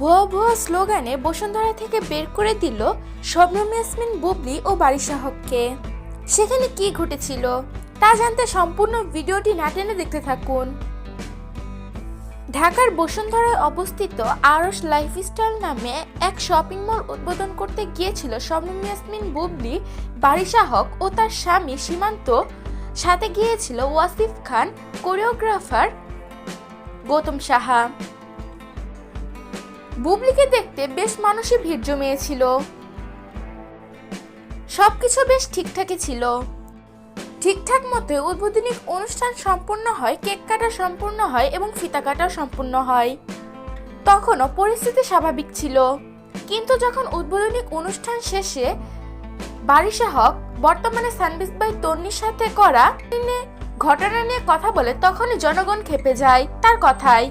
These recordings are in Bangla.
গানে বসুন্ধরা থেকে বের করে দিল শবনম ইয়াসমিন বুবলি ও বারিশাহককে সেখানে কি ঘটেছিল তা জানতে সম্পূর্ণ ভিডিওটি না টেনে দেখতে থাকুন। ঢাকার বসুন্ধরায় অবস্থিত আরস লাইফস্টাইল নামে এক শপিং মল উদ্বোধন করতে গিয়েছিল শবনম ইয়াসমিন বুবলি বারিশা হক ও তার স্বামী সীমান্ত। সাথে গিয়েছিল ওয়াসিফ খান, কোরিওগ্রাফার গৌতম সাহা। বুবলিকে দেখতে বেশ মানুষই ভিড় জমিয়েছিল। সবকিছু বেশ ঠিকঠাকই ছিল। ঠিকঠাক মতো উদ্বোধনী অনুষ্ঠান সম্পূর্ণ হয়, কেক কাটা সম্পূর্ণ হয় এবং ফিতা কাটাও সম্পূর্ণ হয়। তখনও পরিস্থিতি স্বাভাবিক ছিল। কিন্তু যখন উদ্বোধনী অনুষ্ঠান শেষে বারিশা হক, বর্তমানে সানবিস বাই তন্নির সাথে করা ঘটনা নিয়ে কথা বলে, তখনই জনগণ খেপে যায় তার কথায়।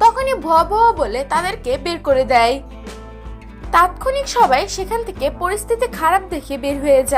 তখনই ভয় বলে তাদেরকে বের করে দেয়। তাৎক্ষণিক সবাই সেখান থেকে পরিস্থিতি খারাপ দেখে বের হয়ে যায়।